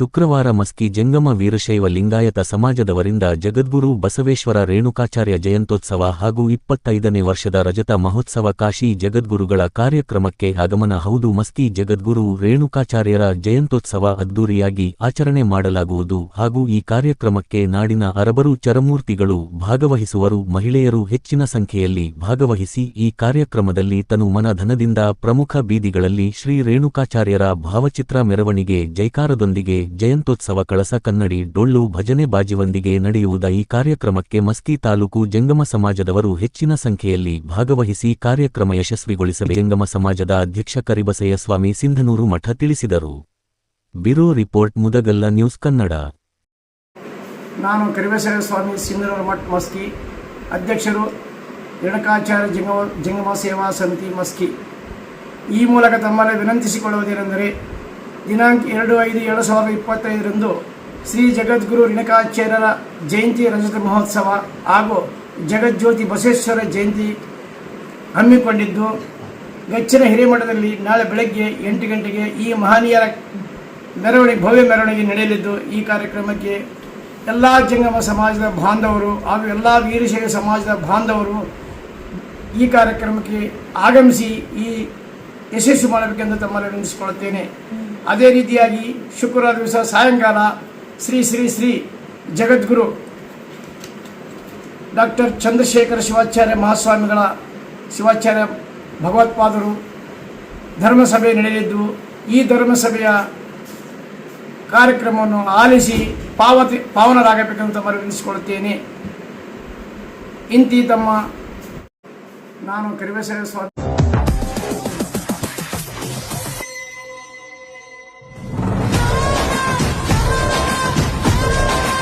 ಶುಕ್ರವಾರ ಮಸ್ಕಿ ಜಂಗಮ ವೀರಶೈವ ಲಿಂಗಾಯತ ಸಮಾಜದವರಿಂದ ಜಗದ್ಗುರು ಬಸವೇಶ್ವರ ರೇಣುಕಾಚಾರ್ಯ ಜಯಂತ್ಯೋತ್ಸವ ಹಾಗೂ ಇಪ್ಪತ್ತೈದನೇ ವರ್ಷದ ರಜತ ಮಹೋತ್ಸವ ಕಾಶಿ ಜಗದ್ಗುರುಗಳ ಕಾರ್ಯಕ್ರಮಕ್ಕೆ ಆಗಮನ. ಹೌದು, ಮಸ್ಕಿ ಜಗದ್ಗುರು ರೇಣುಕಾಚಾರ್ಯರ ಜಯಂತೋತ್ಸವ ಅದ್ದೂರಿಯಾಗಿ ಆಚರಣೆ ಮಾಡಲಾಗುವುದು ಹಾಗೂ ಈ ಕಾರ್ಯಕ್ರಮಕ್ಕೆ ನಾಡಿನ ಅರಬರು ಚರಮೂರ್ತಿಗಳು ಭಾಗವಹಿಸುವರು. ಮಹಿಳೆಯರು ಹೆಚ್ಚಿನ ಸಂಖ್ಯೆಯಲ್ಲಿ ಭಾಗವಹಿಸಿ ಈ ಕಾರ್ಯಕ್ರಮದಲ್ಲಿ ತನು ಮನಧನದಿಂದ ಪ್ರಮುಖ ಬೀದಿಗಳಲ್ಲಿ ಶ್ರೀ ರೇಣುಕಾಚಾರ್ಯರ ಭಾವಚಿತ್ರ ಮೆರವಣಿಗೆ ಜೈಕಾರದೊಂದಿಗೆ ಜಯಂತ್ಯೋತ್ಸವ ಕಳಸ ಕನ್ನಡಿ ಡೊಳ್ಳು ಭಜನೆ ಬಾಜಿಯೊಂದಿಗೆ ನಡೆಯುವುದ ಈ ಕಾರ್ಯಕ್ರಮಕ್ಕೆ ಮಸ್ಕಿ ತಾಲೂಕು ಜಂಗಮ ಸಮಾಜದವರು ಹೆಚ್ಚಿನ ಸಂಖ್ಯೆಯಲ್ಲಿ ಭಾಗವಹಿಸಿ ಕಾರ್ಯಕ್ರಮ ಯಶಸ್ವಿಗೊಳಿಸಲು ಜಂಗಮ ಸಮಾಜದ ಅಧ್ಯಕ್ಷ ಕರಿಬಸಯ್ಯ ಸ್ವಾಮಿ ಸಿಂಧನೂರು ಮಠ ತಿಳಿಸಿದರು. Bureau report, Mudgal news Kannada. ನಾನು ಕರಿಬಸಯ್ಯ ಸ್ವಾಮಿ ಸಿಂಧನೂರು ಮಠ ಮಸ್ಕಿ, ಅಧ್ಯಕ್ಷರು ಜಂಗಮ ಜಂಗಮ ಸೇವಾ ಸಮಿತಿ ಮಸ್ಕಿ. ಈ ಮೂಲಕ ತಮ್ಮಲ್ಲಿ ವಿನಂತಿಸಿಕೊಳ್ಳುವುದೇನೆಂದರೆ ದಿನಾಂಕ ಎರಡು ಐದು ಎರಡು ಸಾವಿರದ ಇಪ್ಪತ್ತೈದರಂದು ಶ್ರೀ ಜಗದ್ಗುರು ರೇಣುಕಾಚಾರ್ಯರ ಜಯಂತಿ ರಜತ ಮಹೋತ್ಸವ ಹಾಗೂ ಜಗಜ್ಯೋತಿ ಬಸವೇಶ್ವರ ಜಯಂತಿ ಹಮ್ಮಿಕೊಂಡಿದ್ದು, ಗಚ್ಚಿನ ಹಿರೇಮಠದಲ್ಲಿ ನಾಳೆ ಬೆಳಗ್ಗೆ ಎಂಟು ಗಂಟೆಗೆ ಈ ಮಹನೀಯರ ಮೆರವಣಿಗೆ, ಭವ್ಯ ಮೆರವಣಿಗೆ ನಡೆಯಲಿದ್ದು, ಈ ಕಾರ್ಯಕ್ರಮಕ್ಕೆ ಎಲ್ಲ ಜಂಗಮ ಸಮಾಜದ ಬಾಂಧವರು ಹಾಗೂ ಎಲ್ಲ ವೀರಶೈವ ಸಮಾಜದ ಬಾಂಧವರು ಈ ಕಾರ್ಯಕ್ರಮಕ್ಕೆ ಆಗಮಿಸಿ ಈ ಯಶಸ್ವಿ ಮಾಡಬೇಕೆಂದು ತಮ್ಮಲ್ಲಿ ವಿನಂತಿಸಿಕೊಳ್ಳುತ್ತೇನೆ. ಅದೇ ರೀತಿಯಾಗಿ ಶುಕ್ರವಾರ ದಿವಸ ಸಾಯಂಕಾಲ ಶ್ರೀ ಶ್ರೀ ಶ್ರೀ ಜಗದ್ಗುರು ಡಾಕ್ಟರ್ ಚಂದ್ರಶೇಖರ ಶಿವಾಚಾರ್ಯ ಮಹಾಸ್ವಾಮಿಗಳ ಶಿವಾಚಾರ್ಯ ಭಗವತ್ಪಾದರು ಧರ್ಮಸಭೆ ನಡೆಯಲಿದ್ದು, ಈ ಧರ್ಮಸಭೆಯ ಕಾರ್ಯಕ್ರಮವನ್ನು ಆಲಿಸಿ ಪಾವತಿ ಪಾವನರಾಗಬೇಕಂತ ತಮ್ಮಲ್ಲಿ ಇಂತಿ ತಮ್ಮ ನಾನು ಕರಿವೇಶ್ವರ ಸ್ವಾಮಿ